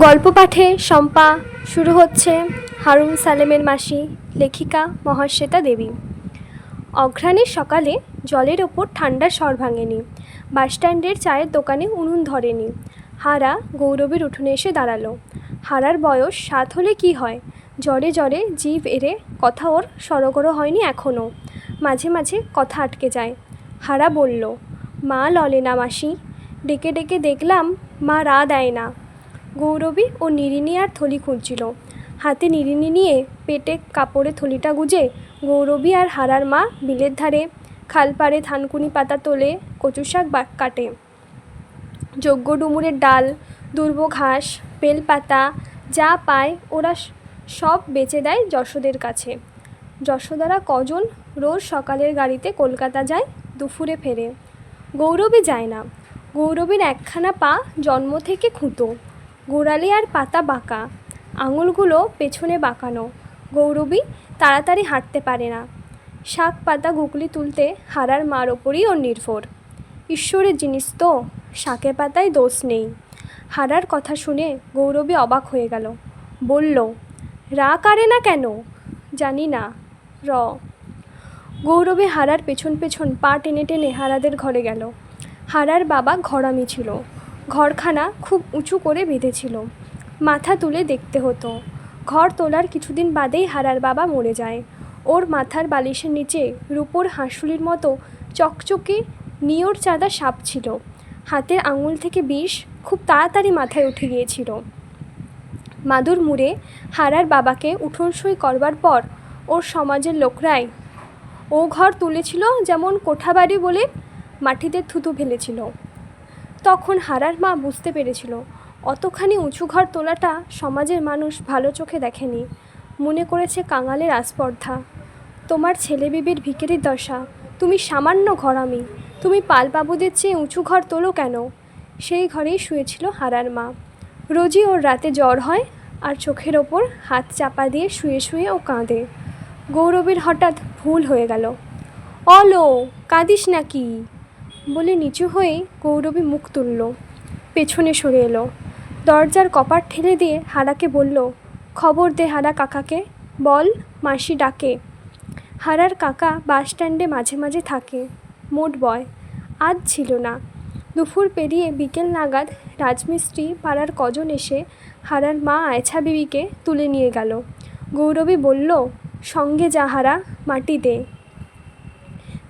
গল্প পাঠে শম্পা, শুরু হচ্ছে হারুন সালেমের মাসি, লেখিকা মহাশ্বেতা দেবী। অঘ্রাণের সকালে জলের ওপর ঠান্ডার স্বর ভাঙেনি বাসস্ট্যান্ডের চায়ের দোকানে উনুন ধরেনি, হারা গৌরবের উঠোনে এসে দাঁড়াল। হারার বয়স সাত হলে কি হয়? জ্বরে জ্বরে জিভ এড়ে কথা ওর সরগরো হয়নি এখনও মাঝে মাঝে কথা আটকে যায়। হারা বলল, মা ললে না মাসি, ডেকে ডেকে দেখলাম মা রা দেয় না। গৌরবী ও নিরিনি আর থলি খুঁজছিল। হাতে নিরিনি নিয়ে পেটে কাপড়ে থলিটা গুজে গৌরবী আর হারার মা বিলের ধারে খালপাড়ে থানকুনি পাতা তোলে কচু শাক কাটে। যজ্ঞ ডুমুরের ডাল, দুর্ব ঘাস বেলপাতা যা পায় ওরা সব বেচে দেয় যশোদের কাছে। যশোদারা কজন রোজ সকালের গাড়িতে কলকাতা যায়, দুপুরে ফেরে। গৌরবী যায় না। গৌরবীর একখানা পা জন্ম থেকে খুঁতো। গোড়ালি আর পাতা বাঁকা। আঙুলগুলো পেছনে বাঁকানো। গৌরবী তাড়াতাড়ি হাঁটতে পারে না। শাক পাতা গুগলি তুলতে হারার মার ওপরই ওর নির্ভর। ঈশ্বরের জিনিস তো, শাকে পাতায় দোষ নেই। হারার কথা শুনে গৌরবী অবাক হয়ে গেল। বলল, রা কারে না কেন? জানি না। র। গৌরবী হারার পেছন পেছন পা টেনে টেনে হারাদের ঘরে গেল। হারার বাবা ঘরামি ছিল। ঘরখানা খুব উঁচু করে বেঁধেছিল। মাথা তুলে দেখতে হতো। ঘর তোলার কিছুদিন বাদেই হারার বাবা মরে যায়। ওর মাথার বালিশের নিচে রূপোর হাঁসুলির মতো চকচকে নিয়র চাঁদা সাপ ছিল। হাতের আঙুল থেকে বিষ খুব তাড়াতাড়ি মাথায় উঠে গিয়েছিল। মাদুর মুড়ে হারার বাবাকে উঠোনসই করবার পর ওর সমাজের লোকরাই ও ঘর তুলেছিল যেমন কোঠাবাড়ি বলে মাটিতে থুতু ফেলেছিল। তখন হারার মা বুঝতে পেরেছিল, অতখানি উঁচু ঘর তোলাটা সমাজের মানুষ ভালো চোখে দেখেনি। মনে করেছে কাঙালের আস্পর্ধা। তোমার ছেলে বিবির ভিকেরির দশা, তুমি সামান্য ঘরামি, তুমি পালবাবুদের চেয়ে উঁচু ঘর তোলো কেন? সেই ঘরেই শুয়েছিল হারার মা। রোজই ওর রাতে জ্বর হয় আর চোখের ওপর হাত চাপা দিয়ে শুয়ে শুয়ে ও কাঁদে। গৌরবের হঠাৎ ভুল হয়ে গেল। অলো, কাঁদিস নাকি? বলে নিচু হয়ে গৌরবী মুখ তুলল। পেছনে সরে এলো। দরজার কপাট ঠেলে দিয়ে হারাকে বলল, খবর দে হারা কাকাকে। বল, মাসি ডাকে। হারার কাকা বাস স্ট্যান্ডে মাঝে মাঝে থাকে। মোট বয়। আজ ছিল না। দুপুর পেরিয়ে বিকেল নাগাদ রাজমিস্ত্রি পাড়ার কজন এসে হারার মা আয়ছা বিবিকে তুলে নিয়ে গেল। গৌরবী বলল, সঙ্গে যা হারা, মাটি দে।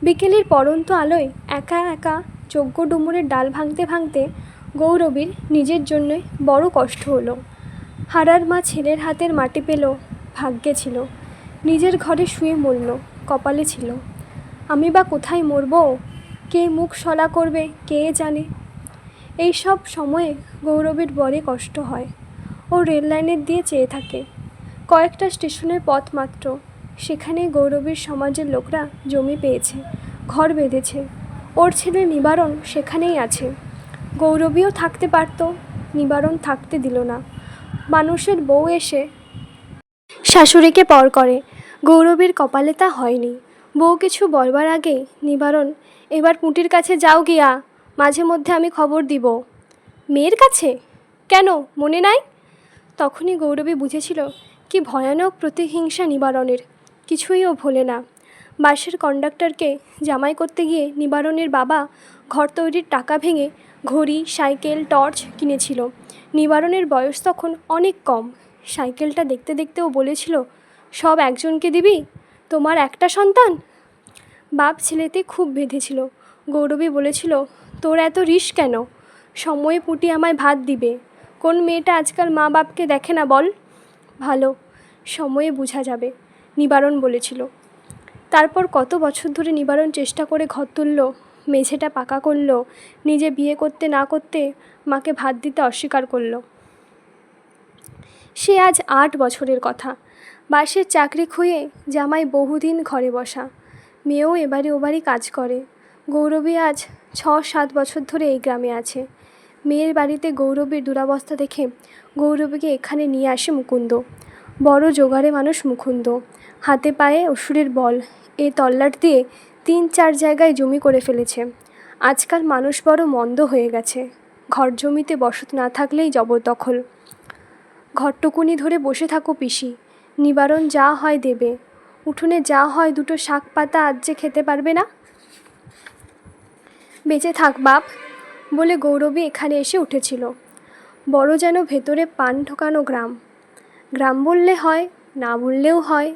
বিকেলের পরন্ত আলোয় একা একা যজ্ঞ ডুমুরের ডাল ভাঙতে ভাঙতে গৌরবীর নিজের জন্যই বড় কষ্ট হলো। হারার মা ছেলের হাতের মাটি পেল, ভাগ্যে ছিল। নিজের ঘরে শুয়ে মরল, কপালে ছিল। আমি বা কোথায় মরবো? কে মুখ সলা করবে? কে জানে? এই সব সময়ে গৌরবীর বড়ে কষ্ট হয়। ও রেল লাইনের দিয়ে চেয়ে থাকে। কয়েকটা স্টেশনের পথ মাত্র। সেখানেই গৌরবীর সমাজের লোকরা জমি পেয়েছে, ঘর বেঁধেছে। ওর ছেলে নিবারণ সেখানেই আছে। গৌরবীও থাকতে পারত, নিবারণ থাকতে দিল না। মানুষের বউ এসে শাশুড়িকে পর করে। গৌরবীর কপালে তা হয়নি। বউ কিছু বলবার আগে, নিবারণ, এবার পুঁটির কাছে যাও গিয়া, মাঝে মধ্যে আমি খবর দিব। মেয়ের কাছে? কেন? মনে নাই? তখনই গৌরবী বুঝেছিল, কি ভয়ানক প্রতিহিংসা নিবারণের। কিছুই ও ভোলে না। বাসের কন্ডাক্টরকে জামাই করতে গিয়ে নিবারণের বাবা ঘর তৈরির টাকা ভেঙে ঘড়ি, সাইকেল, টর্চ কিনেছিল। নিবারণের বয়স তখন অনেক কম। সাইকেলটা দেখতে দেখতেও বলেছিল, সব একজনকে দিবি? তোমার একটা সন্তান? বাপ ছেলেতে খুব বেঁধেছিল। গৌরবী বলেছিল, তোর এত রিস কেন? সময়ে পুটি আমায় ভাত দিবে। কোন মেয়েটা আজকাল মা বাপকে দেখে না বল? ভালো, সময়ে বোঝা যাবে। নিবারণ বলেছিল। তারপর কত বছর ধরে নিবারণ চেষ্টা করে ঘর তুলল, মেঝেটা পাকা করল, নিজে বিয়ে করতে না করতে মাকে ভাত দিতে অস্বীকার করল। সে আজ আট বছরের কথা। বাসের চাকরি খুঁয়ে জামাই বহুদিন ঘরে বসা। মেয়েও এবারে ওবারই কাজ করে। গৌরবী আজ ছ সাত বছর ধরে এই গ্রামে আছে। মেয়ের বাড়িতে গৌরবীর দুরাবস্থা দেখে গৌরবীকে এখানে নিয়ে আসে মুকুন্দ। বড় জোগাড়ে মানুষ মুকুন্দ। হাতে পায়ে অসুরের বল। এ তল্লাট দিয়ে তিন চার জায়গায় জমি করে ফেলেছে। আজকাল মানুষ বড় মন্দ হয়ে গেছে। ঘর জমিতে বসত না থাকলেই জবরদখল। ঘরটুকুনি ধরে বসে থাকো পিসি। নিবারণ যা হয় দেবে। উঠোনে যা হয় দুটো শাক পাতা আজ যে খেতে পারবে না? বেঁচে থাক বাপ, বলে গৌরবী এখানে এসে উঠেছিল। বড় যেন ভেতরে পান ঠোকানো গ্রাম। গ্রাম বললে হয়, না বললেও হয়।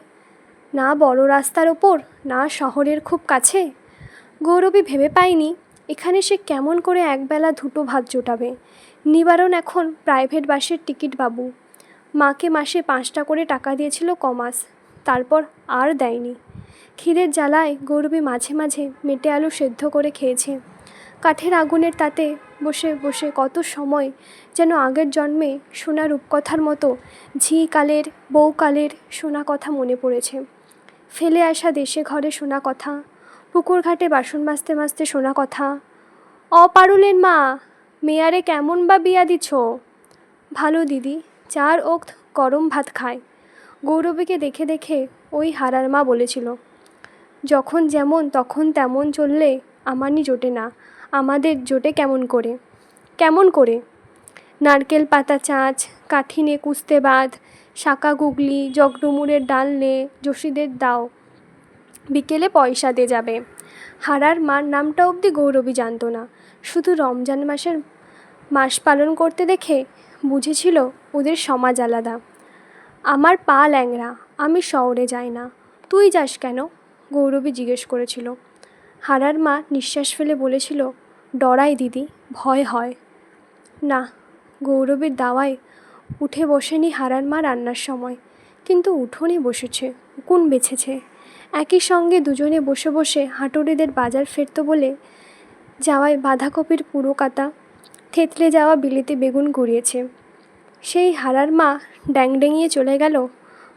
না বড় রাস্তার ওপর, না শহরের খুব কাছে? গৌরবী ভেবে পায়নি এখানে সে কেমন করে একবেলা দুটো ভাত জোটাবে। নিবারণ এখন প্রাইভেট বাসের টিকিট বাবু। মাকে মাসে পাঁচটা করে টাকা দিয়েছিল কমাস, তারপর আর দেয়নি। খিদের জ্বালায় গৌরবী মাঝে মাঝে মেটে আলু সেদ্ধ করে খেয়েছে। কাঠের আগুনের তাতে বসে বসে কত সময় যেন আগের জন্মে শোনা রূপকথার মতো ঝি কালের বউকালের সোনা কথা মনে পড়েছে। ফেলে আসা দেশে ঘরে শোনা কথা, পুকুর ঘাটে বাসন মাজতে মাজতে শোনা কথা। অপারুলের মা, মেয়ারে কেমন বা বিয়া দিছ? ভালো দিদি, চার ওক্ত গরম ভাত খায়। গৌরবীকে দেখে দেখে ওই হারার মা বলেছিল, যখন যেমন তখন তেমন চললে আমারই জোটে না, আমাদের জোটে কেমন করে? কেমন করে? নারকেল পাতা, চাঁচ কাঠিনে কুস্তে বাঁধ শাঁকা গুগলি, জগডুমুরের ডাল নে যোশীদের দাও। বিকেলে পয়সা দে যাবে। হারার মার নামটা অবধি গৌরবী জানতো না। শুধু রমজান মাসের মাস পালন করতে দেখে বুঝেছিল ওদের সমাজ আলাদা। আমার পা ল্যাংরা আমি শহরে যাই না। তুই যাস কেন? গৌরবী জিজ্ঞেস করেছিল। হারার মা নিঃশ্বাস ফেলে বলেছিল, ডরাই দিদি, ভয় হয়। না, গৌরবীর দাওয়ায় উঠে বসেনি হারার মা রান্নার সময়। কিন্তু উঠোনে বসেছে, উকুন বেছেছে। একই সঙ্গে দুজনে বসে বসে হাঁটুরিদের বাজার ফেরত বলে যাওয়ায় বাঁধাকপির পুরো কাতা থেতলে যাওয়া বিলিতে বেগুন গড়িয়েছে। সেই হারার মা ড্যাংডেঙিয়ে চলে গেল।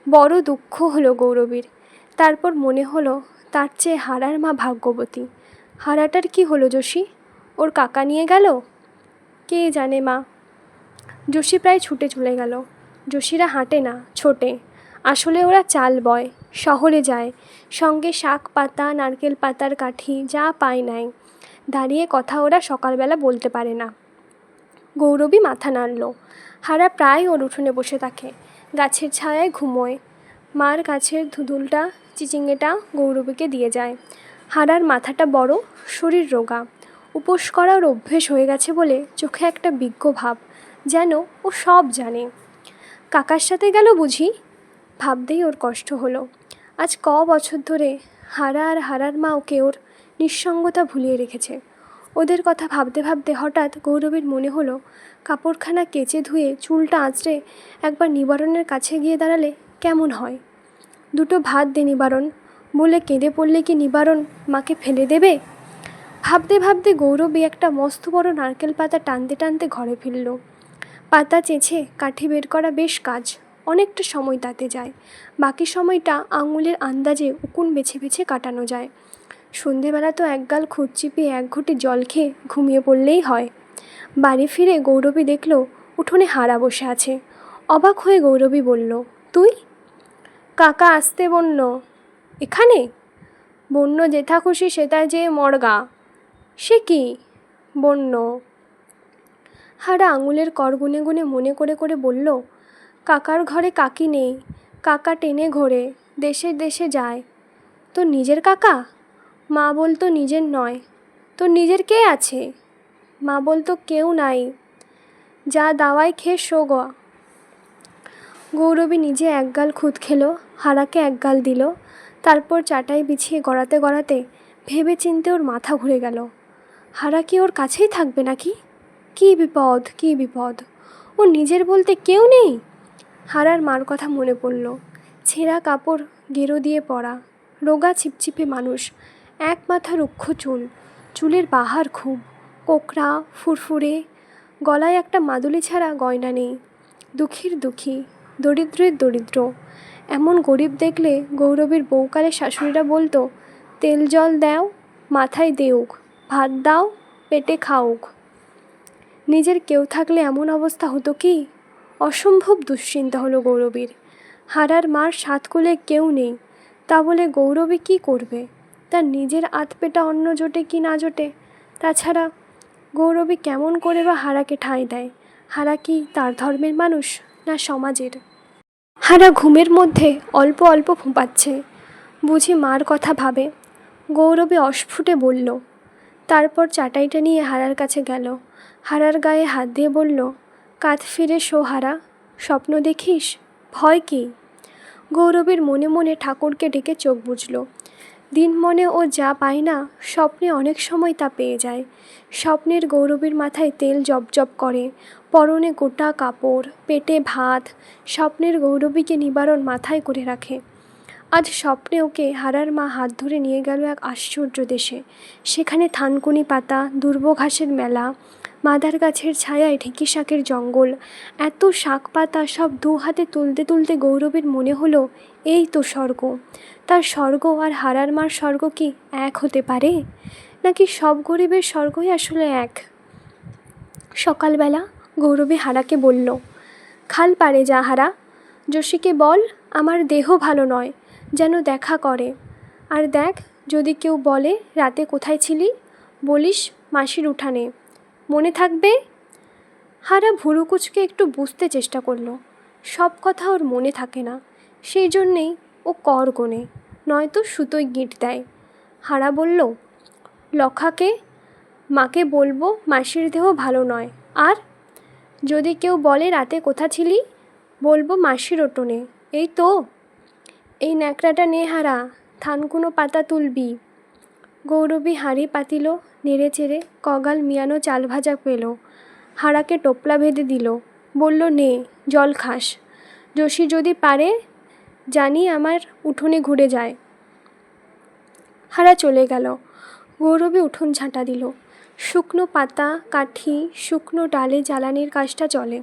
বড় দুঃখ হলো গৌরবীর। তারপর মনে হলো, তার চেয়ে হারার মা ভাগ্যবতী। হারাটার কি হলো, যোশী? ওর কাকা নিয়ে গেল? কে জানে মা? যোশী প্রায় ছুটে চলে গেল। যোশীরা হাঁটে না, ছোটে। আসলে ওরা চাল বয়, শহরে যায়। সঙ্গে শাক পাতা, নারকেল পাতার কাঠি, যা পায় নাই দাঁড়িয়ে কথা ওরা সকালবেলা বলতে পারে না। গৌরবী মাথা নাড়ল। হারা প্রায় ওর উঠোনে বসে থাকে। গাছের ছায়ায় ঘুমোয়। মার গাছের ধুদুলটা, চিচিঙ্গেটা গৌরবীকে দিয়ে যায়। হারার মাথাটা বড়, শরীর রোগা। উপোস করার অভ্যেস হয়ে গেছে বলে চোখে একটা বিজ্ঞ ভাব। যেন ও সব জানে। কাকার সাথে গেল বুঝি? ভাবতেই ওর কষ্ট হলো। আজ ক বছর ধরে হারা আর হারার মা ওকে ওর নিঃসঙ্গতা ভুলিয়ে রেখেছে। ওদের কথা ভাবতে ভাবতে হঠাৎ গৌরবের মনে হলো, কাপড়খানা কেচে ধুয়ে চুলটা আঁচড়ে একবার নিবারণের কাছে গিয়ে দাঁড়ালে কেমন হয়? দুটো ভাত দে নিবারণ, বলে কেঁদে পড়লে কি নিবারণ মাকে ফেলে দেবে? ভাবতে ভাবতে গৌরবী একটা মস্ত বড় নারকেল পাতা টানতে টানতে ঘরে ফিরল। পাতা চেঁচে কাঠি বের করা বেশ কাজ, অনেকটা সময় তাতে যায়। বাকি সময়টা আঙুলের আন্দাজে উকুন বেছে বেছে কাটানো যায়। সন্ধেবেলা তো একগাল খুদ চিপিয়ে এক ঘটি জল খেয়ে ঘুমিয়ে পড়লেই হয়। বাড়ি ফিরে গৌরবী দেখল, উঠোনে হারা বসে আছে। অবাক হয়ে গৌরবী বলল, তুই? কাকা আসতে বলল এখানে? বন্য যেথা খুশি সেটা যে মর্গা। সে কি? বন্য। হারা আঙুলের কর গুনে গুনে মনে করে করে বলল, কাকার ঘরে কাকি নেই, কাকা টেনে ঘোরে, দেশে দেশে যায়। তোর নিজের কাকা? মা বলতো নিজের নয়। তোর নিজের কে আছে? মা বলতো কেউ নাই। যা দাওয়াই খেয়ে শো গ। গৌরবী নিজে একগাল খুদ খেলো, হারাকে একগাল দিল, তারপর চাটাই বিছিয়ে গড়াতে গড়াতে ভেবে চিনতে ওর মাথা ঘুরে গেল। হারা কি ওর কাছেই থাকবে নাকি? কী বিপদ কী বিপদ? ও নিজের বলতে কেউ নেই? হারার মার কথা মনে পড়ল। ছেঁড়া কাপড় গেরো দিয়ে পরা, রোগা ছিপছিপে মানুষ, এক মাথা রুক্ষ চুল চুলের বাহার খুব, কোকড়া, ফুরফুরে, গলায় একটা মাদুলি ছাড়া গয়না নেই। দুঃখীর দুঃখী, দরিদ্রের দরিদ্র। এমন গরিব দেখলে গৌরবের বউকালে শাশুড়িরা বলতো, তেল জল দাও, মাথায় দেউক, ভাত দাও, পেটে খাউক নিজের কেউ থাকলে এমন অবস্থা হতো কি? অসম্ভব দুশ্চিন্তা হলো গৌরবীর। হারার মার সাত কোলে কেউ নেই, তা বলে গৌরবী কী করবে? তার নিজের আতপেটা অন্য জোটে কি না জোটে? তাছাড়া গৌরবী কেমন করে বা হারাকে ঠাঁই দেয়? হারা কি তার ধর্মের মানুষ না সমাজের? হারা ঘুমের মধ্যে অল্প অল্প ফুঁপাচ্ছে বুঝি মার কথা ভাবে। গৌরবে অস্ফুটে বলল, তারপর চাটাইটা নিয়ে হারার কাছে গেল। হারার গায়ে হাত দিয়ে বলল, কাঁধ ফিরে শো হারা, স্বপ্ন দেখিস? ভয় কি? গৌরবের মনে মনে ঠাকুরকে ডেকে চোখ বুঝল দিন মনে ও যা পায় না, স্বপ্নে অনেক সময় তা পেয়ে যায়। স্বপ্নের গৌরবের মাথায় তেল জপজপ করে। পরনে গোটা কাপড়, পেটে ভাত, স্বপ্নের গৌরবীকে নিবারণ মাথায় করে রাখে। আজ স্বপ্নে ওকে হারার মা হাত ধরে নিয়ে গেল এক আশ্চর্য দেশে। সেখানে থানকুনি পাতা দুর্ব ঘাসের মেলা মাদার গাছের ছায়ায় ঢেঁকি শাকের জঙ্গল। এত শাক পাতা সব দু হাতে তুলতে তুলতে গৌরবের মনে হলো, এই তো স্বর্গ। তার স্বর্গ আর হারার মার স্বর্গ কি এক হতে পারে? নাকি সব গরিবের স্বর্গই আসলে এক? সকালবেলা গৌরবী হারাকে বলল, খাল পারে যা হারা। যোশীকে বল, আমার দেহ ভালো নয়, যেন দেখা করে। আর দেখ, যদি কেউ বলে, রাতে কোথায় ছিলি? বলিস মাসির উঠানে। মনে থাকবে? হারা ভুরুকুচকে একটু বুঝতে চেষ্টা করল। সব কথা ওর মনে থাকে না। সেই জন্যেই ও কর গোনে, নয়তো সুতোয় গিঁট দেয়। হারা বলল, লখাকে, মাকে বলব মাসির দেহ ভালো নয়। আর যদি কেউ বলে রাতে কোথা ছিলি, বলব মাসির ওটনে এই তো? এই ন্যাকড়াটা নে হারা, থানকুনো পাতা তুলবি। গৌরবী হাঁড়ি পাতিল, নেড়ে চেড়ে কগাল মিয়ানো চাল ভাজা পেল। হারাকে টোপলা বেঁধে দিল। বলল, নে, জল খাস। যোশী যদি পারে, জানি আমার উঠোনে ঘুরে যায়। হারা চলে গেল। গৌরবী উঠোন ঝাঁটা দিল। শুকনো পাতা, কাঠি, শুকনো ডালে জ্বালানির কাজটা চলে।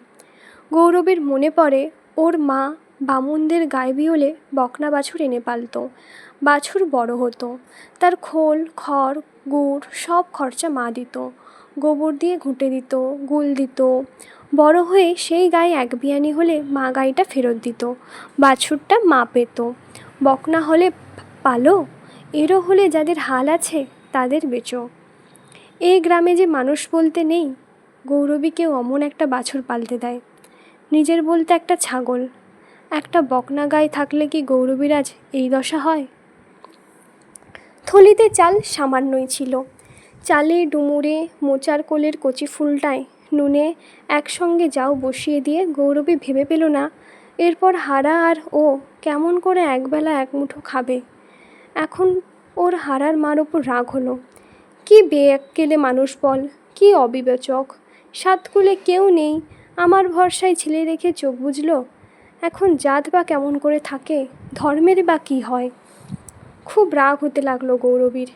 গৌরবের মনে পড়ে, ওর মা বামুনদের গায়ে বিহলে বকনা বাছুর এনে পালত। বাছুর বড় হতো। তার খোল, খড়, গুড় সব খরচা মা দিত। গোবর দিয়ে ঘুঁটে দিত, গুল দিত। বড় হয়ে সেই গায়ে এক বিয়ানি হলে মা গাইটা ফেরত দিত। বাছুরটা মা পেত। বকনা হলে পালো? এরও হলে যাদের হাল আছে, তাদের বেচো। এই গ্রামে যে মানুষ বলতে নেই গৌরবীকেও অমন একটা বাছুর পালতে দেয়। নিজের বলতে একটা ছাগল। একটা বকনা গায়ে থাকলে কি গৌরবীরাজ এই দশা হয়? থলিতে চাল সামান্যই ছিল। চালে ডুমুরে মোচার কোলের কচি ফুলটায় নুনে একসঙ্গে যাও বসিয়ে দিয়ে গৌরবী ভেবে পেল না, এরপর হারা আর ও কেমন করে একবেলা এক মুঠো খাবে? এখন ওর হারার মার ওপর রাগ হলো। কি বেয়াক্কেলে মানুষ বল, কি অবিবেচক। সাতকুলে কেউ নেই, আমার ভরসায় ছেলে রেখে চোখ বুঝলো এখন জাত বা কেমন করে থাকে, ধর্মের বা কী হয়? খুব রাগ হতে লাগল গৌরবীর।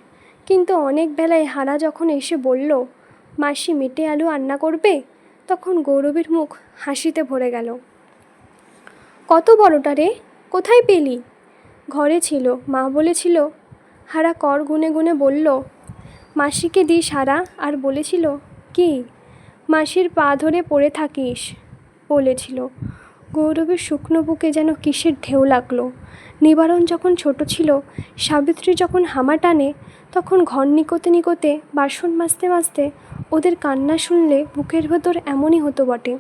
কিন্তু অনেক বেলায় হারা যখন এসে বলল, মাসি মেটে আলু রান্না করবে? তখন গৌরবীর মুখ হাসিতে ভরে গেল। কত বড়টা রে? কোথায় পেলি? ঘরে ছিল। মা বলেছিল। হারা কর গুনে গুনে বলল, মাসিকে দিস হারা। আর বলেছিল, কি? মাসির পা ধরে পড়ে থাকিস, বলেছিল। গৌরবের শুকনো বুকে যেন কিসের ঢেউ লাগল। নিবারণ যখন ছোট ছিল, সাবিত্রী যখন হামা টানে, তখন ঘর নিকোতে নিকোতে, বাসন মাজতে মাজতে ওদের কান্না শুনলে বুকের ভেতর এমনই হতো বটে।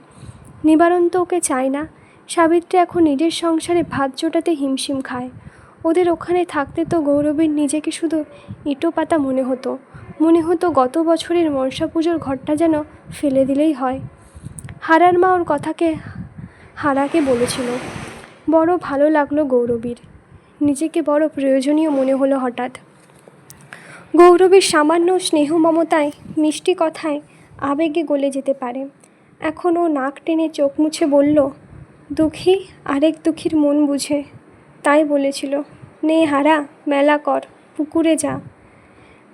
নিবারণ তো ওকে চায় না। সাবিত্রী এখন নিজের সংসারে ভাত জোটাতে হিমশিম খায়। ওদের ওখানে থাকতে তো গৌরবীর নিজেকে শুধু ইটো পাতা মনে হতো। মনে হতো গত বছরের মনসা পুজোর ঘরটা যেন ফেলে দিলেই হয়। হারার মা ওর কথাকে হারাকে বলেছিল, বড় ভালো লাগল গৌরবীর। নিজেকে বড় প্রয়োজনীয় মনে হলো হঠাৎ। গৌরবীর সামান্য স্নেহ মমতায় মিষ্টি কথায় আবেগে গলে যেতে পারে। এখন ও নাক টেনে চোখ মুছে বলল, দুঃখী আরেক দুঃখীর মন বুঝে। তাই বলেছিল, নে হারা, মেলা কর, পুকুরে যা।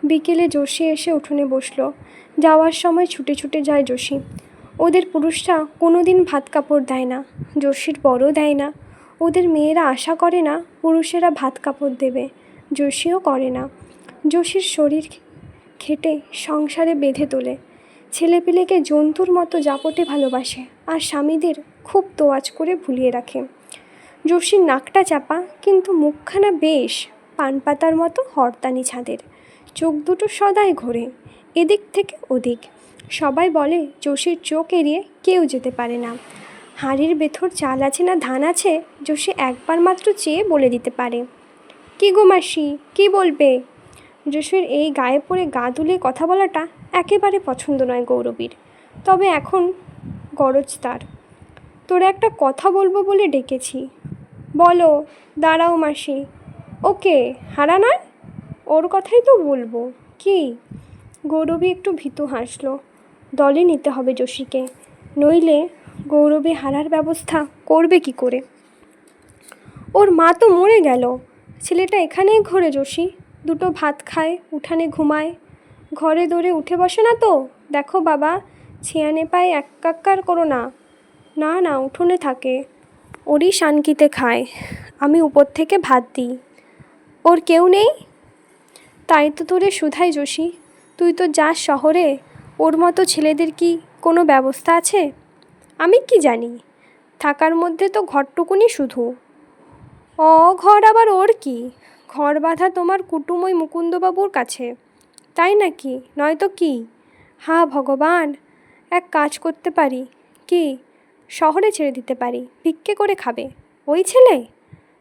বিকেলে যোশী এসে উঠোনে বসল। যাওয়ার সময় ছুটে ছুটে যায় যোশী ওদের পুরুষরা কোনো দিন ভাত কাপড় দেয় না যোশীর বড় দেয় না। ওদের মেয়েরা আশা করে না পুরুষেরা ভাত কাপড় দেবে যোশীও করে না। যোশীর শরীর খেটে সংসারে বেঁধে তোলে। ছেলেপিলেকে জন্তুর মতো জাপটে ভালোবাসে আর স্বামীদের খুব তোয়াজ করে ভুলিয়ে রাখে। যোশীর নাকটা চাপা কিন্তু মুখখানা বেশ পান পাতার মতো হরতানি ছাদের। চোখ দুটো সদাই ঘোরে, এদিক থেকে ওদিক। সবাই বলে যোশীর চোখ এড়িয়ে কেউ যেতে পারে না। হাঁড়ির ভেতর চাল আছে না ধান আছে জোসে একবার মাত্র চেয়ে বলে দিতে পারে। কী গো মাসি, কী বলবে? জোসের এই গায়ে পড়ে গা দুলে কথা বলাটা একেবারে পছন্দ নয় গৌরবীর। তবে এখন গরজ তার। তোরা একটা কথা বলব বলে ডেকেছি। বলো, দাঁড়াও মাসি। ওকে, হারা নয়? ওর কথাই তো বলব। কি? গৌরবী একটু ভীতু হাসলো। দলে নিতে হবে যোশীকে, নইলে গৌরবী হারার ব্যবস্থা করবে কি করে? ওর মা তো মরে গেল। ছেলেটা এখানেই ঘোরে যোশী। দুটো ভাত খায়, উঠানে ঘুমায়। ঘরে দৌড়ে উঠে বসে না তো? দেখো বাবা, ছিয়ানে পায়ে এক কাক্কার করো না। না না, উঠোনে থাকে। ওরই শানকিতে খায়। আমি উপর থেকে ভাত দিই। ওর কেউ নেই? তাই তো তোরে শুধাই যোশী। তুই তো যাস শহরে, ওর মতো ছেলেদের কি কোনো ব্যবস্থা আছে? আমি কি জানি? থাকার মধ্যে তো ঘরটুকুনি শুধু। অ ঘর আবার ওর কি? ঘর বাঁধা তোমার কুটুম ওই মুকুন্দবাবুর কাছে। তাই নাকি? নয়তো কি? হা ভগবান, এক কাজ করতে পারি। কি? শহরে ছেড়ে দিতে পারি। ভিক্ষে করে খাবে। ওই ছেলে?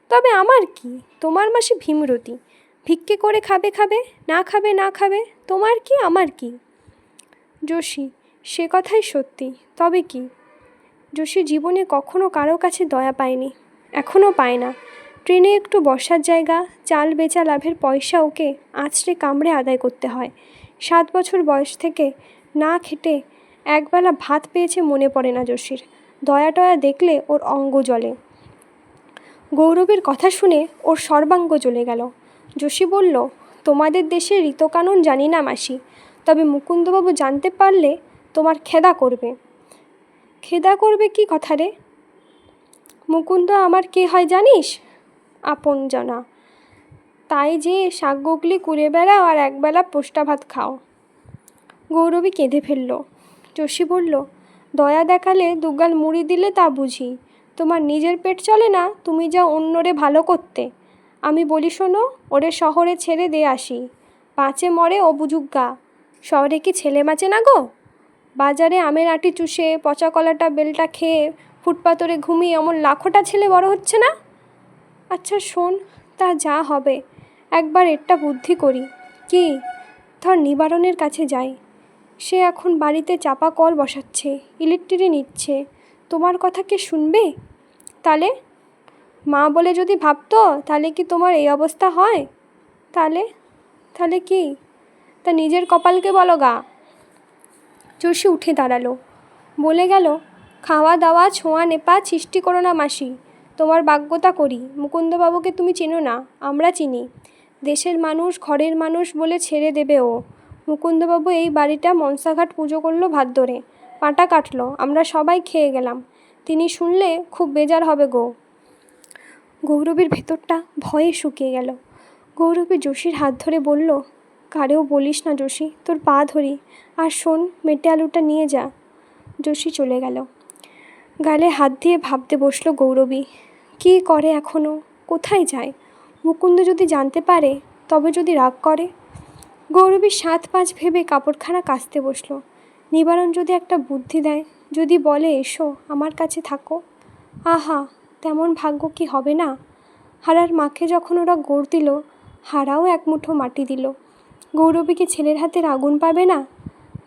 তবে আমার কি? তোমার মাসে ভীমরতি। ভিক্ষে করে খাবে খাবে, না খাবে না খাবে, তোমার কি, আমার কি? যোশী, সে কথাই সত্যি, তবে কি? যোশী জীবনে কখনো কারও কাছে দয়া পায়নি এখনও পায় না। ট্রেনে একটু বসার জায়গা, চাল বেচা লাভের পয়সা ওকে আঁচড়ে কামড়ে আদায় করতে হয়। সাত বছর বয়স থেকে না খেটে একবেলা ভাত পেয়েছে মনে পড়ে না যোশীর। দয়া টয়া দেখলে ওর অঙ্গ জ্বলে। গৌরবের কথা শুনে ওর সর্বাঙ্গ জ্বলে গেল। যোশী বলল, তোমাদের দেশের ঋতকানুন জানি না, মাসি। তবে মুকুন্দবাবু জানতে পারলে তোমার খেদা করবে। খেদা করবে কি কথা রে? মুকুন্দ আমার কে হয় জানিস? আপন জানা। তাই যে শাক গুগলি কুড়ে বেড়াও আর একবেলা পোস্টা ভাত খাও। গৌরবী কেঁদে ফেলল। যোশী বলল, দয়া দেখালে দুগাল মুড়ি দিলে তা বুঝি। তোমার নিজের পেট চলে না, তুমি যা অন্যরে ভালো করতে। আমি বলি, শোনো, ওরে শহরে ছেড়ে দিয়ে আসি। পাঁচে মরে ও বুজুগ্গা শহরে কি ছেলে মাচে না গো? বাজারে আমের আটি চুষে, পচা কলাটা বেলটা খেয়ে, ফুটপাতরে ঘুমিয়ে এমন লাখোটা ছেলে বড় হচ্ছে না? আচ্ছা শোন, তা যা হবে। একবার একটা বুদ্ধি করি। কি? ধর নিবারণের কাছে যাই। সে এখন বাড়িতে চাপা কল বসাচ্ছে ইলেকট্রিক নিচ্ছে। তোমার কথা কে শুনবে? তাহলে মা বলে যদি ভাবতো, তাহলে কি তোমার এই অবস্থা হয়? তাহলে তাহলে কি? তা নিজের কপালকে বলো গা। যোশী উঠে দাঁড়াল। বলে গেল, খাওয়া দাওয়া, ছোঁয়া নেপা, সৃষ্টি করো না মাসি। তোমার বাগ্যতা করি। মুকুন্দবাবুকে তুমি চেনো না, আমরা চিনি। দেশের মানুষ, ঘরের মানুষ বলে ছেড়ে দেবে ও। মুকুন্দবাবু এই বাড়িটা মনসাঘাট পুজো করল ভাত ধরে। পাটা কাটলো, আমরা সবাই খেয়ে গেলাম। তিনি শুনলে খুব বেজার হবে গো। গৌরবের ভেতরটা ভয়ে শুকিয়ে গেল। গৌরবী যোশীর হাত ধরে বলল, কারেও বলিস না যোশী, তোর পা ধরি, আর শোন, মেটে আলুটা নিয়ে যা। যোশী চলে গেল। গালে হাত দিয়ে ভাবতে বসল গৌরবী, কী করে এখনও কোথায় যায়? মুকুন্দ যদি জানতে পারে, তবে যদি রাগ করে? গৌরবীর সাত পাঁচ ভেবে কাপড়খানা কাচতে বসল। নিবারণ যদি একটা বুদ্ধি দেয়, যদি বলে, এসো, আমার কাছে থাকো। আহা তেমন ভাগ্য কি হবে না? হারার মাকে যখন ওরা গোড় দিল, হারাও এক মুঠো মাটি দিল। গৌরবী কি ছেলের হাতের আগুন পাবে না?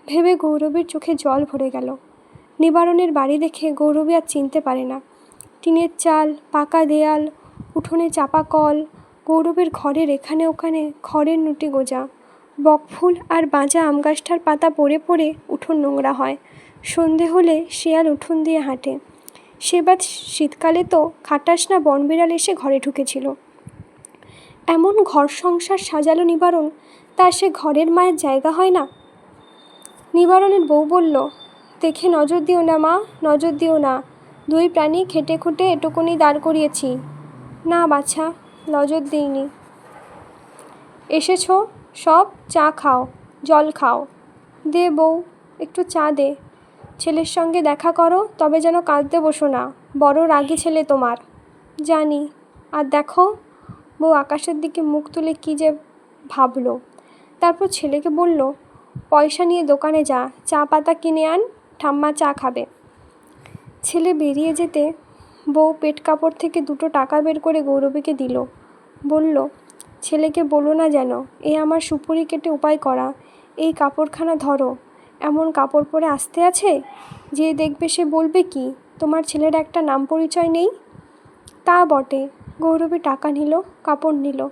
ভেবে গৌরবীর চোখে জল ভরে গেল। নিবারণের বাড়ি দেখে গৌরবী আর চিনতে পারে না। টিনের চাল, পাকা দেয়াল, উঠোনে চাপা কল, গৌরবের ঘরের এখানে ওখানে খড়ের নুটি গোজা। বকফুল আর বাঁচা আম গাছটার পাতা পড়ে পড়ে উঠোন নোংরা হয়। সন্ধে হলে শিয়াল উঠোন দিয়ে হাঁটে। সেবার শীতকালে তো খাটাস না বনবিড়াল এসে ঘরে ঢুকেছিল। এমন ঘর সংসার সাজালো নিবারণ, তা সে ঘরের মায়ের জায়গা হয় না? নিবারণের বউ বলল, দেখে নজর দিও না মা, নজর দিও না। দুই প্রাণী খেটে খুঁটে এটুকুনি দাঁড় করিয়েছি। না বাছা, নজর দিইনি। এসেছ, সব চা খাও, জল খাও। দে বউ, একটু চা দে। ছেলের সঙ্গে দেখা করো, তবে যেন কাঁদতে বসো না। বড় রাগী ছেলে তোমার। জানি, আর দেখো, বউ আকাশের দিকে মুখ তুলে কী যে ভাবলো। তারপর ছেলেকে বলল, পয়সা নিয়ে দোকানে যা, চা পাতা কিনে আন, ঠাম্মা চা খাবে। ছেলে বেরিয়ে যেতে বউ পেট কাপড় থেকে দুটো টাকা বের করে গৌরবীকে দিল। বলল, ছেলেকে বলো না যেন, এ আমার সুপুরি কেটে উপায় করা। এই কাপড়খানা ধরো এমন কাপড় পরে আসতে আছে? যে দেখবে সে বলবে কি, তোমার ছেলের একটা নাম পরিচয় নেই? তা বটে। গৌরবী টাকা নিল, কাপড় নিল।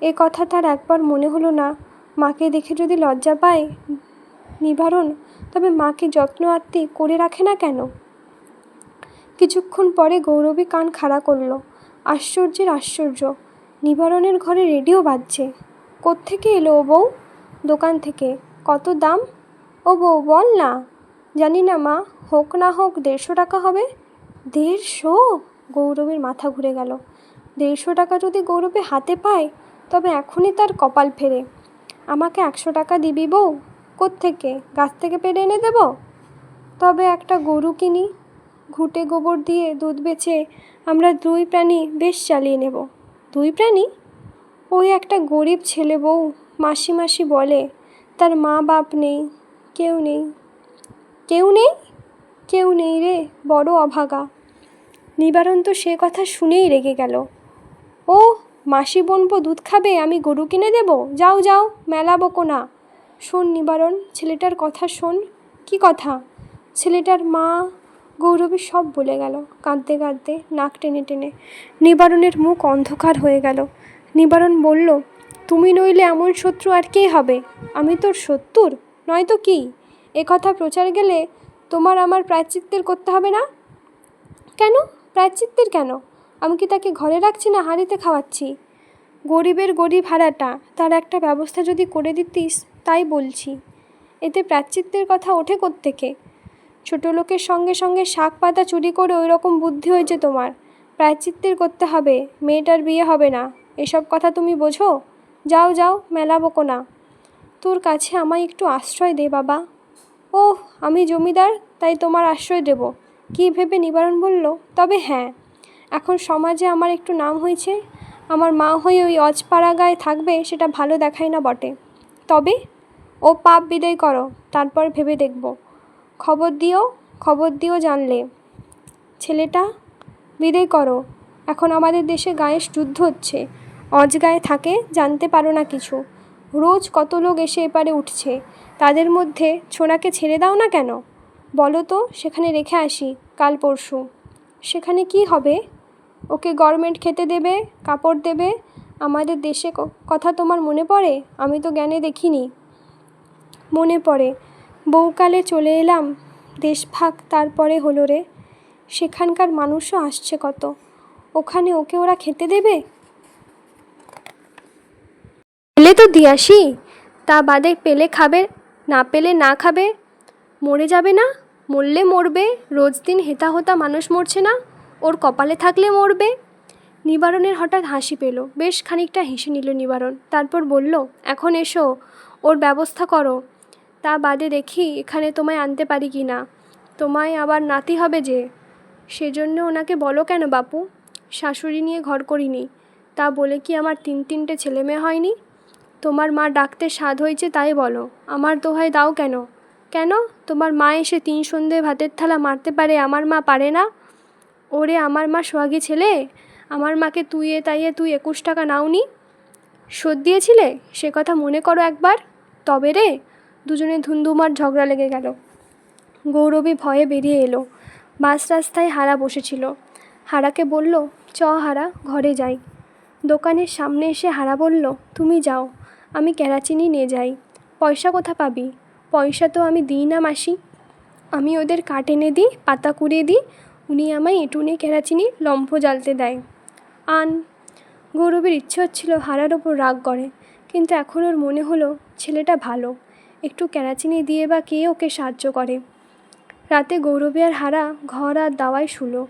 এ কথা তার একবার মনে হলো না। মাকে দেখে যদি লজ্জা পায় নিবারণ, তবে মাকে যত্ন আত্মি করে রাখে না কেন? কিছুক্ষণ পরে গৌরবী কান খাড়া করল। আশ্চর্যের আশ্চর্য, নিবারণের ঘরে রেডিও বাজছে। কোত্থেকে এলো ও বউ? দোকান থেকে। কত দাম? ও বউ বল না। জানি না মা, হোক না হোক, দেড়শো টাকা হবে। দেড়শো? গৌরবের মাথা ঘুরে গেল। দেড়শো টাকা যদি গৌরবে হাতে পায়, তবে এখনই তার কপাল ফেরে। আমাকে একশো টাকা দিবি বউ? কোত্থেকে? গাছ থেকে পেরে এনে দেব? তবে একটা গরু কিনি। ঘুটে গোবর দিয়ে দুধ বেচে আমরা দুই প্রাণী বেশ চালিয়ে নেব। দুই প্রাণী? ওই একটা গরিব ছেলে বউ মাসি মাসি বলে, তার মা বাপ নেই কেউ নেই। কেউ নেই? কেউ নেই রে, বড় অভাগা। নিবারণ তো সে কথা শুনেই রেগে গেল। ও মাসি বনবো দুধ খাবে, আমি গরু কিনে দেব? যাও যাও, মেলা বকো না। শোন নিবারণ, ছেলেটার কথা শোন। কি কথা? ছেলেটার মা গৌরবী সব বলে গেল, কাঁদতে কাঁদতে নাক টেনে টেনে। নিবারণের মুখ অন্ধকার হয়ে গেল। নিবারণ বলল, তুমি নইলে এমন শত্রু আর কে হবে? আমি তোর শত্রুর? নয়তো কি? এ কথা প্রচার গেলে তোমার আমার প্রায়শ্চিত্তের করতে হবে না? কেন? প্রায়শ্চিত্তের কেন? আমি কি তাকে ঘরে রাখছি না হাঁড়িতে খাওয়াচ্ছি? গরিবের গরিব হারাটা তার একটা ব্যবস্থা যদি করে দিতিস, তাই বলছি। এতে প্রায়শ্চিত্তের কথা ওঠে কোত্থেকে? ছোটো লোকের সঙ্গে সঙ্গে শাক পাতা চুরি করে ওই রকম বুদ্ধি হয়েছে তোমার। প্রায়শ্চিত্তের করতে হবে, মেয়েটার বিয়ে হবে না। এসব কথা তুমি বোঝো? যাও যাও, মেলা বকো না। তোর কাছে আমায় একটু আশ্রয় দে, বাবা। ওহ, আমি জমিদার, তাই তোমার আশ্রয় দেব। কী ভেবে নিবারণ বলল? তবে হ্যাঁ। এখন সমাজে আমার একটু নাম হয়েছে। আমার মা হয়ে ওই অজপাড়া গায়ে থাকবে, সেটা ভালো দেখায় না বটে। তবে? ও পাপ বিদায় করো, তারপর ভেবে দেখব। খবর দিও খবর দিও জানলে। ছেলেটা, বিদায় করো। এখন আমাদের দেশে গায়ের যুদ্ধ হচ্ছে। অজ গায়ে থাকে, জানতে পারো না কিছু। রোজ কত লোক এসে এপারে উঠছে। তাদের মধ্যে ছোনাকে ছেড়ে দাও না কেন? বলো তো, সেখানে রেখে আসি, কাল পরশু। সেখানে কি হবে? ওকে গভর্নমেন্ট খেতে দেবে, কাপড় দেবে? আমাদের দেশে কথা তোমার মনে পড়ে? আমি তো জ্ঞানে দেখিনি। মনে পড়ে। বউকালে চলে এলাম, দেশভাগ তারপরে হলো রে। সেখানকার মানুষও আসছে কত। ওখানে ওকে ওরা খেতে দেবে? পেলে তো দিয়াসি তা বাদে পেলে খাবে, না পেলে না খাবে, মরে যাবে না, মরলে মরবে, রোজ দিন হেতা হোতা মানুষ মরছে না, ওর কপালে থাকলে মরবে। নিবারণের হঠাৎ হাসি পেল, বেশ খানিকটা হেসে নিল নিবারণ, তারপর বলল, এখন এসো, ওর ব্যবস্থা করো। তা বাদে দেখি এখানে তোমায় আনতে পারি কি না। তোমায় আবার নাতি হবে যে। সেজন্য ওনাকে বলো কেন বাপু? শাশুড়ি নিয়ে ঘর করিনি। তা বলে কি আমার তিন তিনটে ছেলে মেয়ে হয়নি? তোমার মা ডাকতে স্বাদ হয়েছে তাই বলো। আমার দোহাই দাও কেন? কেন? তোমার মা এসে তিন সন্ধে ভাতের থালা মারতে পারে, আমার মা পারে না? ওরে, আমার মা সোহাগী ছেলে? আমার মাকে তুইয়ে তাইয়ে তুই একুশ টাকা নাওনি? শোধ দিয়েছিলে? সে কথা মনে করো একবার। তবে রে, দুজনে ধুন্ধুমার ঝগড়া লেগে গেল। গৌরবী ভয়ে বেরিয়ে এলো। বাস রাস্তায় হারা বসেছিল। হারাকে বলল, চ হারা, ঘরে যাই। দোকানের সামনে এসে হারা বলল, তুমি যাও। আমি কেরাচিনি নিয়ে যাই। পয়সা কোথা পাবি? পয়সা তো আমি দিই না, মাসি। আমি ওদের কাঠ এনে দিই, পাতা কুড়িয়ে দিই, উনি আমায় এঁটুনে কেরাচিনি লম্ফ জ্বালতে দেয়। আন, গৌরবের ইচ্ছে হচ্ছিল হারার ওপর রাগ করে, কিন্তু এখন ওর মনে হলো ছেলেটা ভালো। একটু কেরাচিনি দিয়ে বা কে ওকে সাহায্য করে? রাতে গৌরবী আর হারা ঘর আর দাওয়ায় শুলো।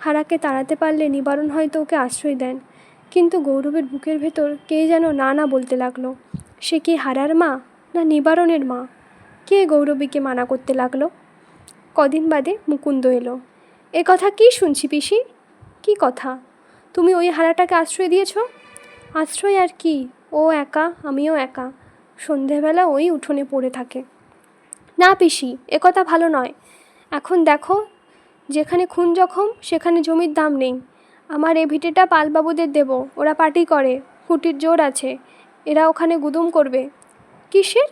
হারাকে তাড়াতে পারলে নিবারণ হয়তো ওকে আশ্রয় দেন। কিন্তু গৌরবের বুকের ভেতর কে যেন না না বলতে লাগল। সে কি হারার মা না নিবারণের মা? কে গৌরবীকে মানা করতে লাগল? কদিন বাদে মুকুন্দ এলো। এ কথা কি শুনছি পিসি? কি কথা? তুমি ওই হারাটাকে আশ্রয় দিয়েছ? আশ্রয় আর কি? ও একা, আমিও একা। সন্ধেবেলা ওই উঠোনে পড়ে থাকে। না পিসি, এ কথা ভালো নয়। এখন দেখো, যেখানে খুন জখম, সেখানে জমির দাম নেই। আমার এ ভিটেটা পালবাবুদের দেবো, ওরা পার্টি করে, খুঁটির জোর আছে, এরা ওখানে গুদুম করবে। কিসের?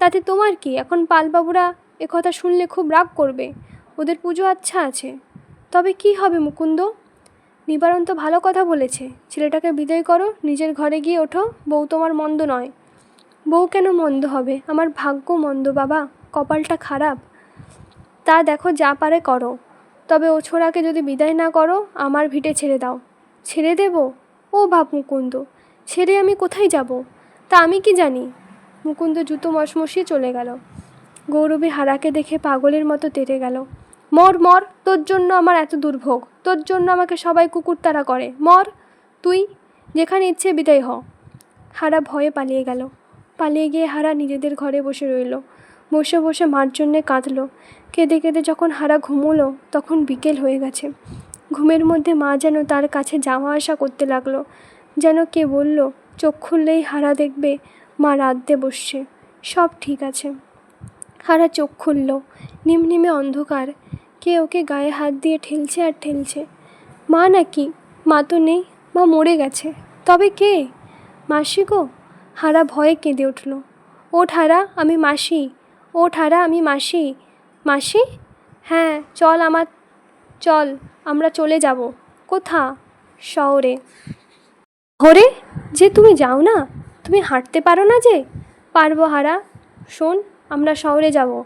তাতে তোমার কি? এখন পালবাবুরা একথা শুনলে খুব রাগ করবে, ওদের পুজো আচ্ছা আছে। তবে কি হবে মুকুন্দ? নিবারণ তো ভালো কথা বলেছে, ছেলেটাকে বিদায় করো, নিজের ঘরে গিয়ে ওঠো, বউ তোমার মন্দ নয়। বউ কেন মন্দ হবে? আমার ভাগ্য মন্দ বাবা, কপালটা খারাপ। তা দেখো যা পারে করো। তবে ও ছোড়াকে যদি বিদায় না করো, আমার ভিটে ছেড়ে দাও। ছেড়ে দেব? ও বাপ মুকুন্দ, ছেড়ে আমি কোথায় যাব? তা আমি কি জানি? মুকুন্দ জুতো মশমশিয়ে চলে গেল। গৌরবী হারাকে দেখে পাগলের মতো তেড়ে গেল। মর মর, তোর জন্য আমার এত দুর্ভোগ। তোর জন্য আমাকে সবাই কুকুর তারা করে। মর, তুই, যেখানে ইচ্ছে বিদায় হ। হারা ভয়ে পালিয়ে গেল। পালিয়ে গিয়ে হারা নিজেদের ঘরে বসে রইল। বসে বসে মার জন্যে কাঁদলো। কেঁদে কেঁদে যখন হারা ঘুমোলো, তখন বিকেল হয়ে গেছে। ঘুমের মধ্যে মা যেন তার কাছে যাওয়া আসা করতে লাগল। যেন কে বলল, চোখ খুললেই হারা দেখবে, মা রাঁধতে বসছে। সব ঠিক আছে। হারা চোখ খুলল। নিমনিমে অন্ধকার। কে ওকে গায়ে হাত দিয়ে ঠেলছে আর ঠেলছে? মা নাকি? মা তো নেই, মা মরে গেছে। তবে কে? মাসি গো? হারা ভয়ে কেঁদে উঠল। ওঠ হারা, আমি মাসি। ওঠ হারা আমি মাসি। মাসি? হ্যাঁ চল আমার, চল, আমরা চলে যাব। কোথা? শহরে। শহরে? যে তুমি যাও না? তুমি হাঁটতে পারো না যে? পারব হারা, শোন, আমরা শহরে যাব।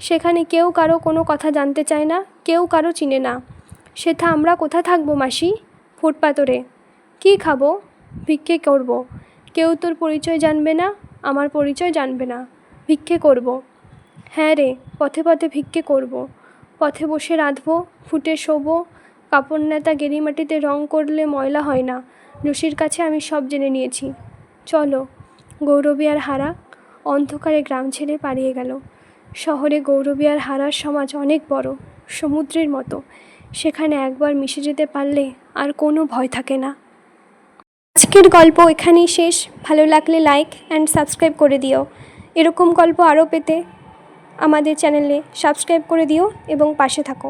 সেখানে কেউ কারও কোনো কথা জানতে চায় না, কেউ কারও চিনে না। সেথা আমরা কোথা থাকব মাসি? ফুটপাতরে। কী খাব? ভিক্ষে করব। কেউ তোর পরিচয় জানবে না, আমার পরিচয় জানবে না। ভিক্ষে করব। হ্যাঁ রে, পথে পথে ভিক্ষে করব। পথে বসে রাঁধবো, ফুটে শোবো, কাপড় নেতা গেরিমাটিতে রং করলে ময়লা হয় না। জসির কাছে আমি সব জেনে নিয়েছি। চলো, গৌরবী আর হারা অন্ধকারে গ্রাম ছেড়ে পালিয়ে গেল। শহরে গৌরবী আর হারার সমাজ অনেক বড়, সমুদ্রের মতো। সেখানে একবার মিশে যেতে পারলে আর কোনো ভয় থাকে না। আজকের গল্প এখানেই শেষ। ভালো লাগলে লাইক অ্যান্ড সাবস্ক্রাইব করে দিও। এরকম গল্প আরও পেতে আমাদের চ্যানেলে সাবস্ক্রাইব করে দিও এবং পাশে থাকো।